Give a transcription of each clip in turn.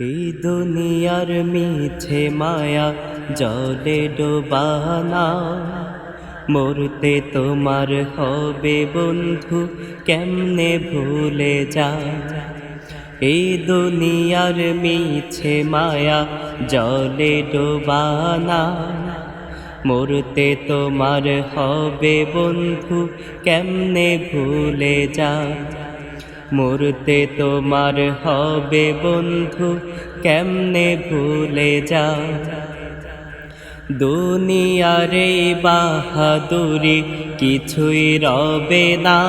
এই দুনিয়ার মিছে মায়া জলে ডোবানা মরতে তোমার হবে বন্ধু, কেমনে ভুলে যা এই দুনিয়ার মিছে মায়া জলে ডোবানা মরতে তোমার হবে বন্ধু, কেমনে ভুলে যা মরতে তোমার হবে বন্ধু, কেমনে ভুলে যা। দুনিয়ারে বাহাদুরি কিছুই রবে না।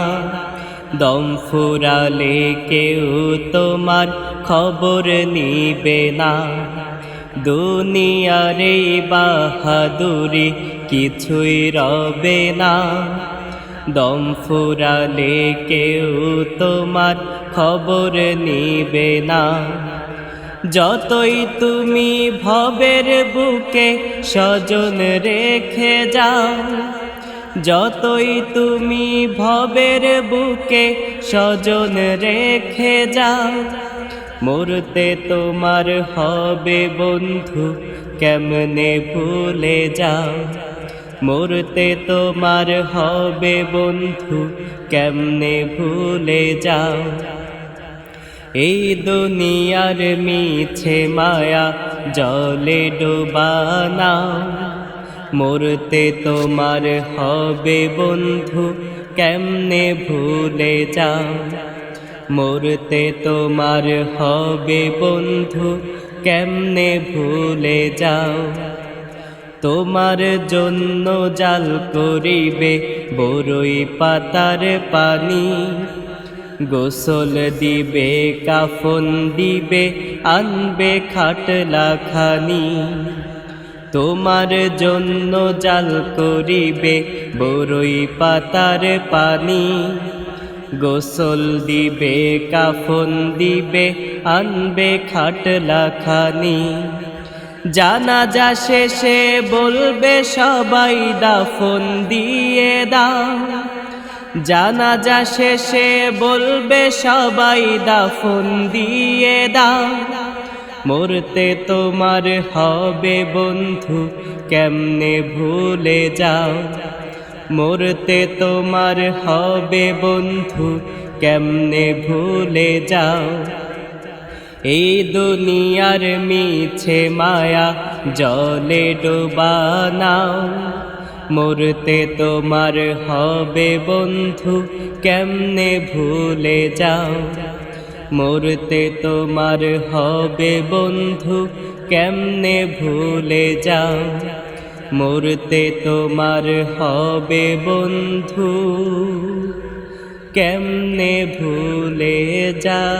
দম ফুরালে কেউ তোমার খবর নিবে না। দুনিয়ারে বাহাদুরি কিছুই রবে না। দম ফুরালে কেউ তোমার খবর নিবে না। যতই তুমি ভবের বুকে স্বজন রেখে যাও, যতই তুমি ভবের বুকে স্বজন রেখে যাও, মরতে তোমার হবে বন্ধু, কেমনে ভুলে যাও? মরতে তোমার হবে বন্ধু, কেমনে ভুলে যাও? এই দুনিয়ার মিছে মায়া জলে ডোবানা মরতে তোমার হবে বন্ধু, কেমনে ভুলে যাও? মরতে তোমার হবে বন্ধু, কেমনে ভুলে যাও? তোমার জন্য জাল করিবে বড়ই পাতার পানি। গোসল দিবে, কাফন দিবে, আনবে খাটলা খানি। তোমার জন্য জাল করিবে বড়ই পাতার পানি। গোসল দিবে, কাফন দিবে, আনবে খাটলা খানি। জানাজা শেষে বলবে সবাই দাফন দিয়ে দাও। জানাজা শেষে বলবে সবাই দাফন দিয়ে দাও। মরতে তোমার হবে বন্ধু, কেমনে ভুলে যাও? মরতে তোমার হবে বন্ধু, কেমনে ভুলে যাও? এই দুনিয়ার মিছে মায়া জলে ডোবানাও মরতে তোমার হবে বন্ধু, কেমনে ভুলে যাও? মরতে তোমার হবে বন্ধু, কেমনে ভুলে যাও? মরতে তোমার হবে বন্ধু, কেমনে ভুলে যা